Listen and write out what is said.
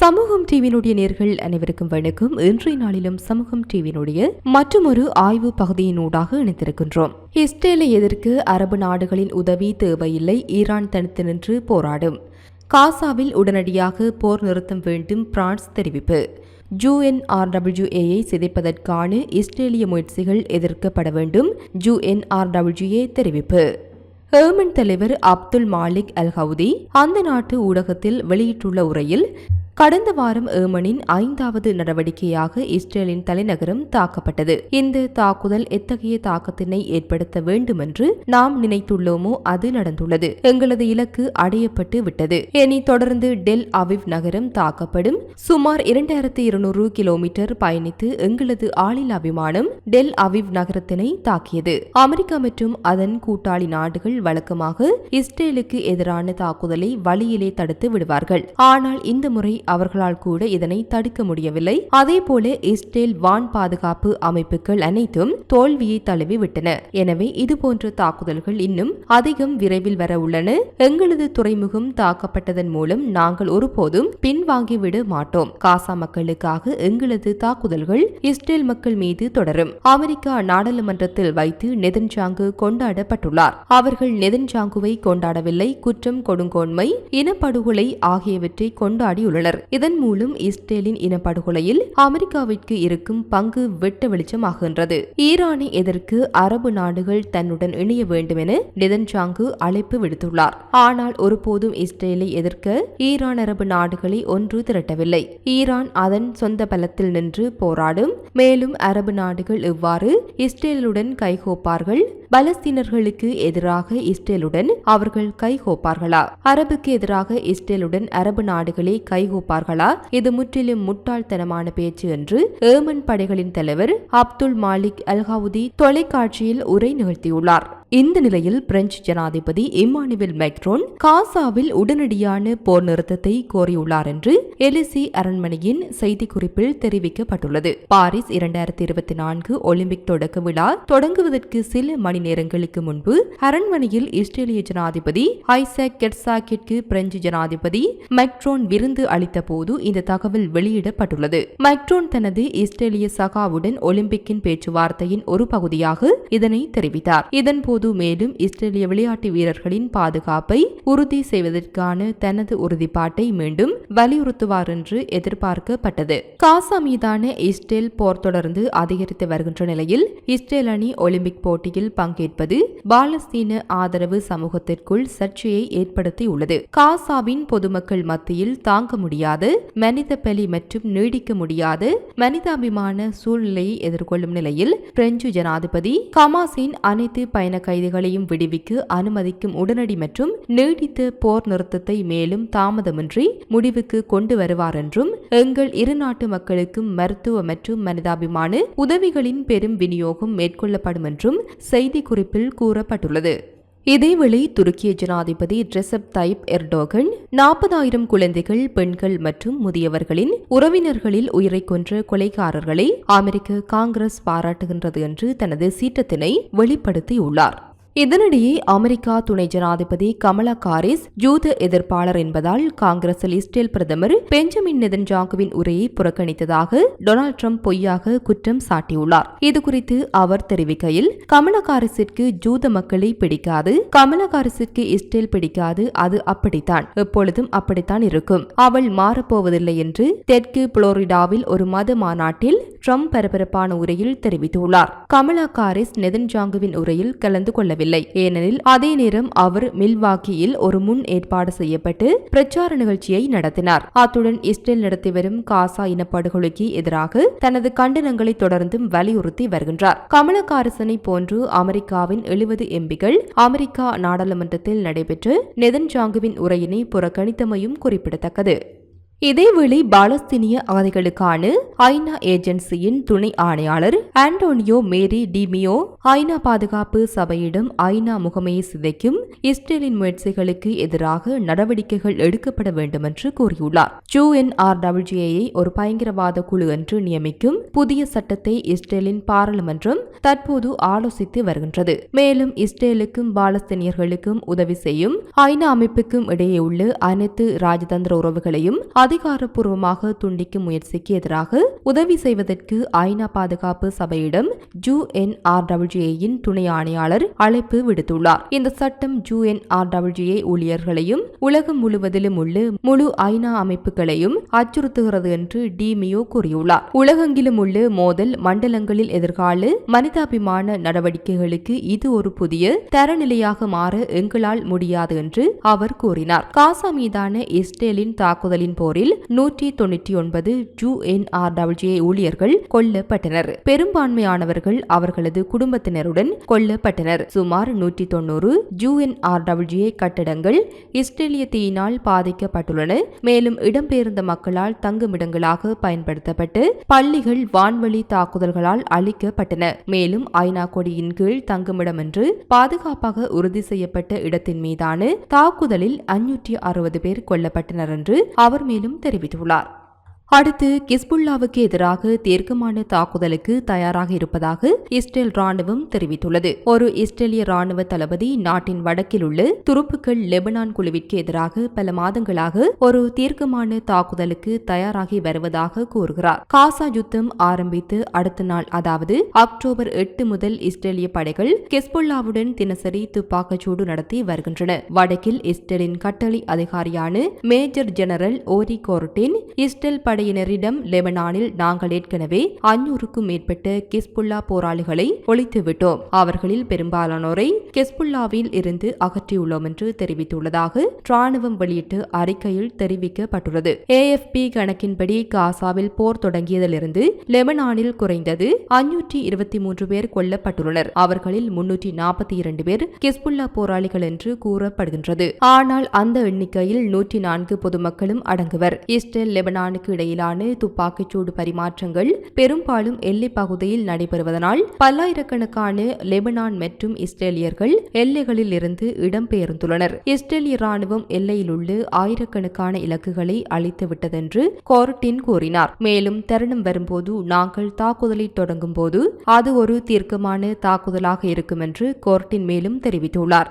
சமூகம் டிவியினுடைய நேர்கள் அனைவருக்கும் வணக்கம். இன்றைய நாளிலும் சமூகம் டிவியினுடைய மற்றொரு ஆய்வு பகுதியினூடாக இணைத்திருக்கின்றோம் இஸ்ரேலை எதிர்க்க அரபு நாடுகளின் உதவி தேவையில்லை. ஈரான் தனித்து நின்று போராடும். காசாவில் உடனடியாக போர் நிறுத்தம் வேண்டும் பிரான்ஸ் தெரிவிப்பு. ஜூஎன்ஆர்டபிள்யூஏயை சிதைப்பதற்கான இஸ்ரேலிய முயற்சிகள் எதிர்க்கப்பட வேண்டும். ஜூஎன்ஆர்டபிள்யூஏ தெரிவிப்பு. ஹேமன் தலைவர் அப்துல் மாலிக் அல் ஹவுதி அந்த நாட்டு ஊடகத்தில் வெளியிட்டுள்ள உரையில் கடந்த வாரம் ஏமனின் ஐந்தாவது நடவடிக்கையாக இஸ்ரேலின் தலைநகரம் தாக்கப்பட்டது. இந்த தாக்குதல் எத்தகைய தாக்கத்தினை ஏற்படுத்த வேண்டும் என்று நாம் நினைத்துள்ளோமோ அது நடந்துள்ளது. எங்களது இலக்கு அடையப்பட்டு விட்டது. இனி தொடர்ந்து டெல் அவிவ் நகரம் தாக்கப்படும். சுமார் இரண்டாயிரத்தி இருநூறு கிலோமீட்டர் பயணித்து எங்களது ஆளில்லா விமானம் டெல் அவிவ் நகரத்தினை தாக்கியது. அமெரிக்கா மற்றும் அதன் கூட்டாளி நாடுகள் வழக்கமாக இஸ்ரேலுக்கு எதிரான தாக்குதலை வழியிலே தடுத்து விடுவார்கள். ஆனால் இந்த முறை அவர்களால் கூட இதனை தடுக்க முடியவில்லை. அதேபோல இஸ்ரேல் வான் பாதுகாப்பு அமைப்புகள் அனைத்தும் தோல்வியை தழுவி விட்டன எனவே இதுபோன்ற தாக்குதல்கள் இன்னும் அதிகம் விரைவில் வர உள்ளன. எங்களது துறைமுகம் தாக்கப்பட்டதன் மூலம் நாங்கள் ஒருபோதும் பின்வாங்கிவிட மாட்டோம். காசா மக்களுக்காக எங்களது தாக்குதல்கள் இஸ்ரேல் மக்கள் மீது தொடரும். அமெரிக்கா நாடாளுமன்றத்தில் வைத்து நெதன்ஜாங்கு கொண்டாடப்பட்டுள்ளார். அவர்கள் நெதன்ஜாங்குவை கொண்டாடவில்லை. குற்றம் கொடுங்கோன்மை இனப்படுகொலை ஆகியவற்றை கொண்டாடியுள்ளனர். இதன் மூலம் இஸ்ரேலின் இனப்படுகொலையில் அமெரிக்காவிற்கு இருக்கும் பங்கு வெட்ட வெளிச்சமாகின்றது. ஈரானை எதற்கு அரபு நாடுகள் தன்னுடன் இணைய வேண்டும் என நிதன்சாங்கு அழைப்பு விடுத்துள்ளார். ஆனால் ஒருபோதும் இஸ்ரேலை எதிர்க்க ஈரான் அரபு நாடுகளை ஒன்று திரட்டவில்லை. ஈரான் அதன் சொந்த பலத்தில் நின்று போராடும். மேலும் அரபு நாடுகள் இவ்வாறு இஸ்ரேலுடன் கைகோப்பார்கள். பலஸ்தீனர்களுக்கு எதிராக இஸ்ரேலுடன் அவர்கள் கைகோப்பார்களா? அரபுக்கு எதிராக இஸ்ரேலுடன் அரபு நாடுகளை கைகோப்ப கைகோப்பார்களா இது முற்றிலும் முட்டாள்தனமான பேச்சு என்று ஏமன் படைகளின் தலைவர் அப்துல் மாலிக் அல்ஹவுதி தொலைக்காட்சியில் உரை நிகழ்த்தியுள்ளார். இந்த நிலையில் பிரெஞ்சு ஜனாதிபதி இம்மானுவேல் மேக்ரோன் காசாவில் உடனடியான போர் நிறுத்தத்தை கோரியுள்ளார் என்று எலிசி அரண்மனையின் செய்திக்குறிப்பில் தெரிவிக்கப்பட்டுள்ளது. பாரிஸ் இரண்டாயிரத்தி இருபத்தி நான்கு ஒலிம்பிக் தொடக்க விழா தொடங்குவதற்கு சில மணி நேரங்களுக்கு முன்பு அரண்மனையில் இஸ்ரேலிய ஜனாதிபதி ஐசக் கெட்சாக்கிற்கு பிரெஞ்சு ஜனாதிபதி மெக்ரோன் விருந்து அளித்த போது இந்த தகவல் வெளியிடப்பட்டுள்ளது. மெக்ரோன் தனது இஸ்ரேலிய சகாவுடன் ஒலிம்பிக்கின் பேச்சுவார்த்தையின் ஒரு பகுதியாக இதனை தெரிவித்தார். இதன்போது மேலும் இஸ்ரேலிய விளையாட்டு வீரர்களின் பாதுகாப்பை உறுதி செய்வதற்கான தனது உறுதிப்பாட்டை மீண்டும் வலியுறுத்துவார் என்று எதிர்பார்க்கப்பட்டது. காசா மீதான இஸ்ரேல் போர் தொடர்ந்து அதிகரித்து வருகின்ற நிலையில் இஸ்ரேல் அணி ஒலிம்பிக் போட்டியில் பங்கேற்பது பாலஸ்தீன ஆதரவு சமூகத்திற்குள் சர்ச்சையை ஏற்படுத்தியுள்ளது. காசாவின் பொதுமக்கள் மத்தியில் தாங்க முடியாத மனித பலி மற்றும் நீடிக்க முடியாத மனிதாபிமான சூழ்நிலையை எதிர்கொள்ளும் நிலையில் பிரெஞ்சு ஜனாதிபதி கமாஸின் அனைத்து பயண கைதிகளையும் விடுவிக்க அனுமதிக்கும் உடனடி மற்றும் நீடித்த போர் நிறுத்தத்தை மேலும் தாமதமின்றி முடிவுக்கு கொண்டு வருவார் என்றும் எங்கள் இரு நாட்டு மக்களுக்கும் மருத்துவ மற்றும் மனிதாபிமான உதவிகளின் பெரும் விநியோகம் மேற்கொள்ளப்படும் என்றும் செய்திக்குறிப்பில் கூறப்பட்டுள்ளது. இதேவேளை துருக்கிய ஜனாதிபதி ரெசப் தைப் எர்டோகன் நாற்பதாயிரம் குழந்தைகள் பெண்கள் மற்றும் முதியவர்களின் உறவினர்களில் உயிரை கொன்ற கொலைகாரர்களை அமெரிக்க காங்கிரஸ் பாராட்டுகின்றது என்று தனது சீற்றத்தினை வெளிப்படுத்தியுள்ளார். இதனிடையே அமெரிக்கா துணை ஜனாதிபதி கமலா காரிஸ் ஜூத எதிர்ப்பாளர் என்பதால் காங்கிரஸில் இஸ்ரேல் பிரதமர் பெஞ்சமின் நெதன்ஜாங்குவின் உரையை புறக்கணித்ததாக டொனால்டு ட்ரம்ப் பொய்யாக குற்றம் சாட்டியுள்ளார். இதுகுறித்து அவர் தெரிவிக்கையில் கமலா காரிஸிற்கு ஜூத மக்களை பிடிக்காது கமலா காரிஸிற்கு இஸ்ரேல் பிடிக்காது அது அப்படித்தான் எப்பொழுதும் அப்படித்தான் இருக்கும். அவள் மாறப்போவதில்லை என்று தெற்கு புளோரிடாவில் ஒரு மத மாநாட்டில் ட்ரம்ப் பரபரப்பான உரையில் தெரிவித்துள்ளார். கமலா காரிஸ் நெதன்ஜாங்குவின் உரையில் கலந்து கொள்ளவில்லை. ஏனெனில் அதே நேரம் அவர் மில்வாக்கியில் ஒரு முன் ஏற்பாடு செய்யப்பட்டு பிரச்சார நிகழ்ச்சியை நடத்தினார். அத்துடன் இஸ்ரேல் நடத்தி வரும் காசா இனப்படுகொலைக்கு எதிராக தனது கண்டனங்களை தொடர்ந்தும் வலியுறுத்தி வருகின்றார். கமலா காரிசனை போன்று அமெரிக்காவின் எழுபது எம்பிகள் அமெரிக்கா நாடாளுமன்றத்தில் நடைபெற்று நெதன்ஜாங்குவின் உரையினை புறக்கணித்தமையும் குறிப்பிடத்தக்கது. இதேவேளை பாலஸ்தீனிய அகதிகளுக்கான ஐநா ஏஜென்சியின் துணை ஆணையாளர் ஆண்டோனியோ மேரி டிமியோ ஐநா பாதுகாப்பு சபையிடம் ஐநா முகமையை சிதைக்கும் இஸ்ரேலின் முயற்சிகளுக்கு எதிராக நடவடிக்கைகள் எடுக்கப்பட வேண்டும் என்று கூறியுள்ளார் யுஎன்ஆர்டபிள்யூஏயை ஒரு பயங்கரவாத குழு என்று நியமிக்கும் புதிய சட்டத்தை இஸ்ரேலின் பாராளுமன்றம் தற்போது ஆலோசித்து வருகின்றது. மேலும் இஸ்ரேலுக்கும் பாலஸ்தீனியர்களுக்கும் உதவி செய்யும் ஐநா அமைப்புக்கும் இடையே உள்ள அனைத்து ராஜதந்திர உறவுகளையும் அதிகாரப்பூர்வமாக துண்டிக்கும் முயற்சிக்கு எதிராக உதவி செய்வதற்கு ஐநா பாதுகாப்பு சபையிடம் யுஎன்ஆர்டபிள்யூஏயின் துணை ஆணையாளர் அழைப்பு விடுத்துள்ளார். இந்த சட்டம் யுஎன்ஆர்டபிள்யூஏ ஊழியர்களையும் உலகம் முழுவதிலும் உள்ள முழு ஐநா அமைப்புகளையும் அச்சுறுத்துகிறது என்று டி மியோ கூறியுள்ளார். உலகெங்கிலும் உள்ள மோதல் மண்டலங்களில் எதிர்கால மனிதாபிமான நடவடிக்கைகளுக்கு இது ஒரு புதிய தரநிலையாக மாற எங்களால் முடியாது என்று அவர் கூறினார். காசா மீதான இஸ்ரேலின் தாக்குதலின் போரில் போரில் நூற்றி தொன்னூற்றி ஒன்பது யுஎன்ஆர்டபிள்யூஏ ஊழியர்கள் கொல்லப்பட்டனர். பெரும்பான்மையானவர்கள் அவர்களது குடும்பத்தினருடன் கொல்லப்பட்டனர். சுமார் நூற்றி தொண்ணூறு யுஎன்ஆர்டபிள்யூஏ கட்டடங்கள் இஸ்ரேலிய தீயினால் பாதிக்கப்பட்டுள்ளன. மேலும் இடம்பெயர்ந்த மக்களால் தங்குமிடங்களாக பயன்படுத்தப்பட்டு பள்ளிகள் வான்வழி தாக்குதல்களால் அழிக்கப்பட்டன. மேலும் ஐநா கொடியின் கீழ் தங்குமிடம் என்று பாதுகாப்பாக உறுதி செய்யப்பட்ட இடத்தின் மீதான தாக்குதலில் அஞ்சூற்றி அறுபது பேர் கொல்லப்பட்டனர் என்று அவர் மேலும் தெரிவித்துள்ளார். அடுத்து கிஸ்புல்லாவுக்கு எதிராக தீர்க்கமான தாக்குதலுக்கு தயாராக இருப்பதாக இஸ்ரேல் ராணுவம் தெரிவித்துள்ளது. ஒரு இஸ்ரேலிய ராணுவ தளபதி நாட்டின் வடக்கில் உள்ள துருப்புக்கள் லெபனான் குழுவிற்கு எதிராக பல மாதங்களாக ஒரு தீர்க்கமான தாக்குதலுக்கு தயாராகி வருவதாக கூறுகிறார். காசா யுத்தம் ஆரம்பித்து அடுத்த நாள் அதாவது அக்டோபர் எட்டு முதல் இஸ்ரேலிய படைகள் கெஸ்புல்லாவுடன் தினசரி துப்பாக்கிச்சூடு நடத்தி வருகின்றன. வடக்கில் இஸ்ரேலின் கட்டளை அதிகாரியான major general Ori Gordin Israel படையினரிடம் லெபனானில் நாங்கள் ஏற்கனவே அஞ்சூறுக்கும் மேற்பட்ட கெஸ்புல்லா போராளிகளை ஒழித்துவிட்டோம் அவர்களில் பெரும்பாலானோரை கெஸ்புல்லாவில் இருந்து அகற்றியுள்ளோம் என்று தெரிவித்துள்ளதாக ராணுவம் வெளியிட்டு அறிக்கையில் தெரிவிக்கப்பட்டுள்ளது. ஏஎஃப்பி கணக்கின்படி காசாவில் போர் தொடங்கியதிலிருந்து லெபனானில் குறைந்தது அஞ்சூற்றி இருபத்தி மூன்று பேர் கொல்லப்பட்டுள்ளனர். அவர்களில் முன்னூற்றி நாற்பத்தி இரண்டு பேர் கெஸ்புல்லா போராளிகள் என்று கூறப்படுகின்றது. ஆனால் அந்த எண்ணிக்கையில் நூற்றி நான்கு பொதுமக்களும் அடங்குவர். இஸ்ரேல் லெபனானுக்கு இடையே இடையிலான துப்பாக்கிச்சூடு பரிமாற்றங்கள் பெரும்பாலும் எல்லை பகுதியில் நடைபெறுவதனால் பல்லாயிரக்கணக்கான லெபனான் மற்றும் இஸ்ரேலியர்கள் எல்லைகளில் இருந்து இடம்பெயர்ந்துள்ளனர். இஸ்ரேலிய ராணுவம் எல்லையில் உள்ள ஆயிரக்கணக்கான இலக்குகளை அழித்து விட்டதென்று கோர்டின் கூறினார். மேலும் தருணம் வரும்போது நாங்கள் தாக்குதலை தொடங்கும் போது அது ஒரு தீர்க்கமான தாக்குதலாக இருக்கும் என்று கோர்டின் மேலும் தெரிவித்துள்ளார்.